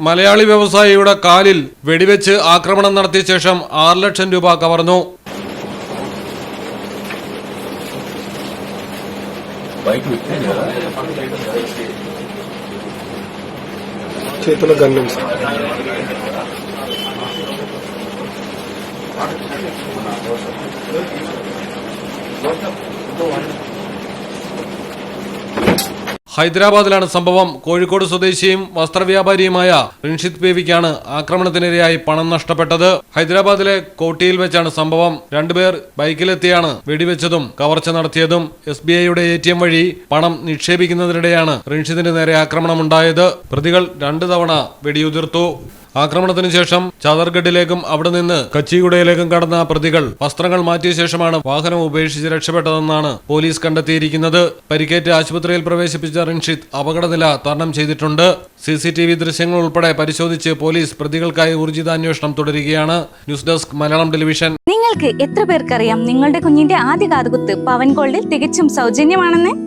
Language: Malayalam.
മലയാളി വ്യവസായിയുടെ കാലിൽ വെടിവെച്ച് ആക്രമണം നടത്തിയ ശേഷം ആറ് ലക്ഷം രൂപ കവർന്നു చేతిలో గన్ ఉంది సార్ ഹൈദരാബാദിലാണ് സംഭവം. കോഴിക്കോട് സ്വദേശിയും വസ്ത്രവ്യാപാരിയുമായ റിൻഷിത് ബേബിക്കാണ് ആക്രമണത്തിനിരയായി പണം നഷ്ടപ്പെട്ടത്. ഹൈദരാബാദിലെ കോട്ടിയിൽ വെച്ചാണ് സംഭവം. രണ്ടുപേർ ബൈക്കിലെത്തിയാണ് വെടിവെച്ചതും കവർച്ച നടത്തിയതും. എസ് ബി ഐയുടെ എ ടി എം വഴി പണം നിക്ഷേപിക്കുന്നതിനിടെയാണ് റിൻഷിദിന് നേരെ ആക്രമണമുണ്ടായത്. പ്രതികൾ രണ്ടു തവണ വെടിയുതിർത്തു. ആക്രമണത്തിന് ശേഷം ചാദർഗഡിലേക്കും അവിടെ നിന്ന് കച്ചിഗുഡയിലേക്കും കടന്ന പ്രതികൾ വസ്ത്രങ്ങൾ മാറ്റിയ ശേഷമാണ് വാഹനം ഉപേക്ഷിച്ച് രക്ഷപ്പെട്ടതെന്നാണ് പോലീസ് കണ്ടെത്തിയിരിക്കുന്നത്. പരിക്കേറ്റ് ആശുപത്രിയിൽ പ്രവേശിപ്പിച്ച റിൻഷിത് അപകടനില തരണം ചെയ്തിട്ടുണ്ട്. സി സി ടി വി ദൃശ്യങ്ങൾ ഉൾപ്പെടെ പരിശോധിച്ച് പോലീസ് പ്രതികൾക്കായി ഊർജിതാന്വേഷണം തുടരുകയാണ്. News desk Malayalam television. നിങ്ങൾക്ക് എത്ര പേർക്കറിയാം നിങ്ങളുടെ കുഞ്ഞിന്റെ ആദ്യ കാതുകുത്ത് പവൻ ഗോൾഡിൽ തികച്ചും സൗജന്യമാണെന്ന്?